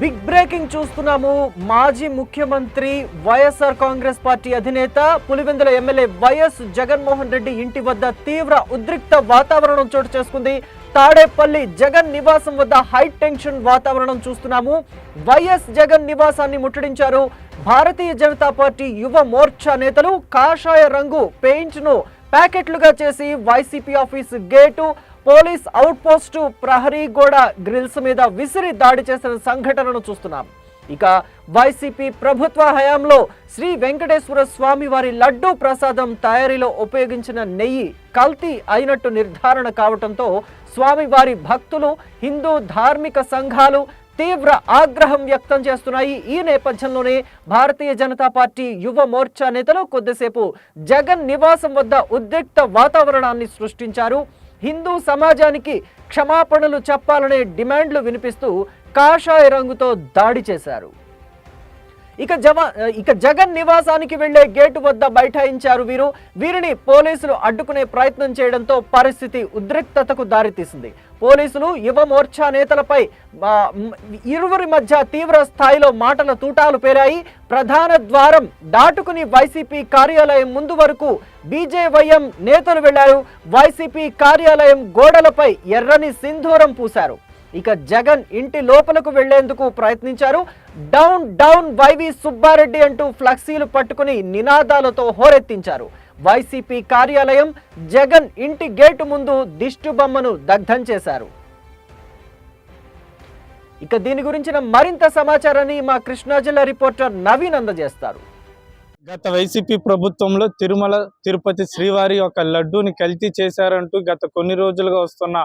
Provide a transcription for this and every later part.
Big breaking చూస్తున్నాము. మాజీ ముఖ్యమంత్రి వైఎస్ఆర్ కాంగ్రెస్ పార్టీ అధినేత పులివెందుల ఎమ్మెల్యే వైఎస్ జగన్మోహన్ రెడ్డి ఇంటి వద్ద తీవ్ర ఉద్రిక్త వాతావరణం చోటు చేసుకుంది. తాడేపల్లి జగన్ నివాసం వద్ద హై టెన్షన్ వాతావరణం చూస్తున్నాము. వైఎస్ జగన్ నివాసాన్ని ముట్టడించారు. భారతీయ జనతా పార్టీ యువ మోర్చా నేతలు కాషాయ రంగు పెయింట్ను ప్యాకెట్లుగా చేసి YCP office gate police outpost ప్రహరీ గోడ గ్రిల్స్ మీద విసిరి దాడి చేసిన సంఘటనను చూస్తున్నాం. ఇక వైసీపీ ప్రభుత్వ హయాంలో శ్రీ వెంకటేశ్వర స్వామి వారి లడ్డూ ప్రసాదం తయారీలో ఉపయోగించిన నెయ్యి కల్తీ అయినట్టు నిర్ధారణ కావడంతో స్వామివారి భక్తులు హిందూ ధార్మిక సంఘాలు తీవ్ర ఆగ్రహం వ్యక్తం చేస్తున్నాయి. ఈ నేపథ్యంలోనే భారతీయ జనతా పార్టీ యువ మోర్చా నేతలు కొద్దిసేపు జగన్ నివాసం వద్ద ఉద్రిక్త వాతావరణాన్ని సృష్టించారు. హిందూ సమాజానికి క్షమాపణలు చెప్పాలనే డిమాండ్లు వినిపిస్తూ కాషాయ రంగుతో దాడి చేశారు. ఇక జవా ఇక జగన్ నివాసానికి వెళ్ళే గేటు వద్ద బైఠాయించారు వీరు. వీరిని పోలీసులు అడ్డుకునే ప్రయత్నం చేయడంతో పరిస్థితి ఉద్రిక్తతకు దారితీసింది. పోలీసులు యువ మోర్చా నేతలపై ఇరువురి మధ్య తీవ్ర స్థాయిలో మాటల తూటాలు పేరాయి ప్రధాన ద్వారం దాటుకుని వైసీపీ కార్యాలయం ముందు వరకు బీజేవైఎం నేతలు వెళ్ళారు. వైసీపీ కార్యాలయం గోడలపై ఎర్రని సింధూరం పూశారు. ఇక జగన్ ఇంటి లోపలకు వెళ్ళేందుకు ప్రయత్నించారు. డౌన్ డౌన్ వైవి సుబ్బారెడ్డి అంటూ ఫ్లెక్సీలు పట్టుకుని నినాదాలతో హోరెత్తించారు. వైసీపీ కార్యాలయం జగన్ ఇంటి గేటు ముందు దిష్టు బొమ్మను దగ్ధం చేశారు. ఇక దీని గురించిన మరింత సమాచారాన్ని మా కృష్ణా జిల్లా రిపోర్టర్ నవీన్ అందజేస్తారు. గత వైసీపీ ప్రభుత్వంలో తిరుమల తిరుపతి శ్రీవారి యొక్క లడ్డూని కల్తీ చేశారంటూ గత కొన్ని రోజులుగా వస్తున్న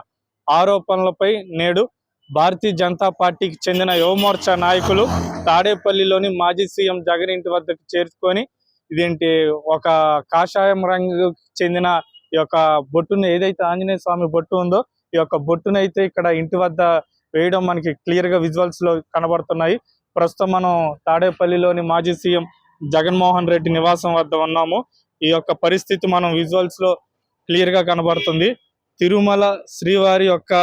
ఆరోపణలపై నేడు భారతీయ జనతా పార్టీకి చెందిన యువమోర్చా నాయకులు తాడేపల్లిలోని మాజీ సీఎం జగన్ ఇంటి వద్దకు చేర్చుకొని ఇదేంటి ఒక కాషాయం రంగు చెందిన ఈ యొక్క బొట్టును ఏదైతే ఆంజనేయ స్వామి బొట్టు ఉందో ఈ యొక్క బొట్టును అయితే ఇక్కడ ఇంటి వద్ద వేయడం మనకి క్లియర్గా విజువల్స్లో కనబడుతున్నాయి. ప్రస్తుతం మనం తాడేపల్లిలోని మాజీ సీఎం జగన్మోహన్ రెడ్డి నివాసం వద్ద ఉన్నాము. ఈ యొక్క పరిస్థితి మనం విజువల్స్లో క్లియర్గా కనబడుతుంది. తిరుమల శ్రీవారి యొక్క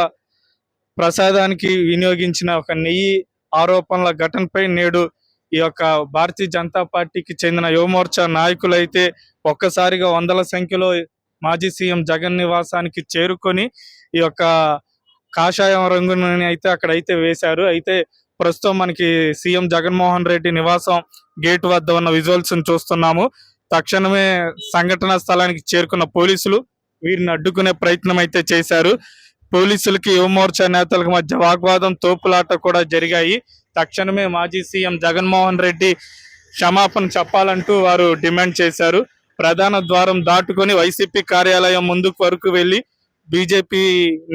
ప్రసాదానికి వినియోగించిన ఒక నెయ్యి ఆరోపణల ఘటనపై నేడు ఈ యొక్క భారతీయ జనతా పార్టీకి చెందిన యువమోర్చా నాయకులైతే ఒక్కసారిగా వందల సంఖ్యలో మాజీ సీఎం జగన్ నివాసానికి చేరుకొని ఈ యొక్క కాషాయం రంగుని అయితే అక్కడ అయితే వేశారు. అయితే ప్రస్తుతం మనకి సీఎం జగన్మోహన్ రెడ్డి నివాసం గేట్ వద్ద ఉన్న విజువల్స్ చూస్తున్నాము. తక్షణమే సంఘటనా స్థలానికి చేరుకున్న పోలీసులు వీరిని అడ్డుకునే ప్రయత్నం అయితే చేశారు. పోలీసులకి యువమోర్చా నేతలకు మధ్య వాగ్వాదం తోపులాట కూడా జరిగాయి. తక్షణమే మాజీ సీఎం జగన్మోహన్ రెడ్డి క్షమాపణ చెప్పాలంటూ వారు డిమాండ్ చేశారు. ప్రధాన ద్వారం దాటుకొని వైసీపీ కార్యాలయం ముందుకు వరకు వెళ్ళి బీజేపీ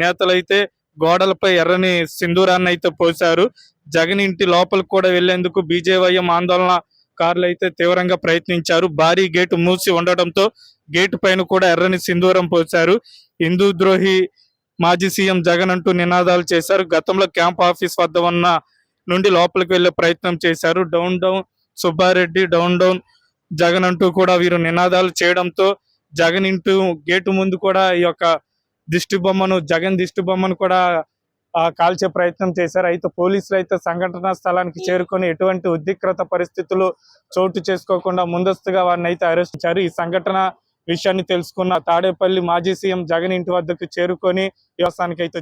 నేతలైతే గోడలపై ఎర్రని సింధూరాన్ని అయితే పోశారు. జగన్ ఇంటి లోపలికి కూడా వెళ్ళేందుకు బీజేవైఎం ఆందోళన కార్లు అయితే తీవ్రంగా ప్రయత్నించారు. భారీ గేటు మూసి ఉండటంతో గేటు పైన కూడా ఎర్రని సింధూరం పోశారు. హిందూ ద్రోహి మాజీ సీఎం జగన్ అంటూ నినాదాలు చేశారు. గతంలో క్యాంప్ ఆఫీస్ వద్ద ఉన్న నుండి లోపలికి వెళ్ళే ప్రయత్నం చేశారు. Down down Subbareddy down down Jagan అంటూ కూడా వీరు నినాదాలు చేయడంతో జగన్ ఇంటూ గేటు ముందు కూడా ఈ యొక్క దిష్టి బొమ్మను జగన్ దిష్టి బొమ్మను కూడా కాల్చే ప్రయత్నం చేశారు. అయితే పోలీసులు అయితే సంఘటనా స్థలానికి చేరుకొని ఎటువంటి ఉద్రిక్తత పరిస్థితులు చోటు చేసుకోకుండా ముందస్తుగా వారిని అయితే అరెస్ట్ చేశారు. ఈ సంఘటన విషయాన్ని తెలుసుకున్న తాడేపల్లి మాజీ సీఎం జగన్ ఇంటి వద్దకు చేరుకొని వ్యవసాయానికి అయితే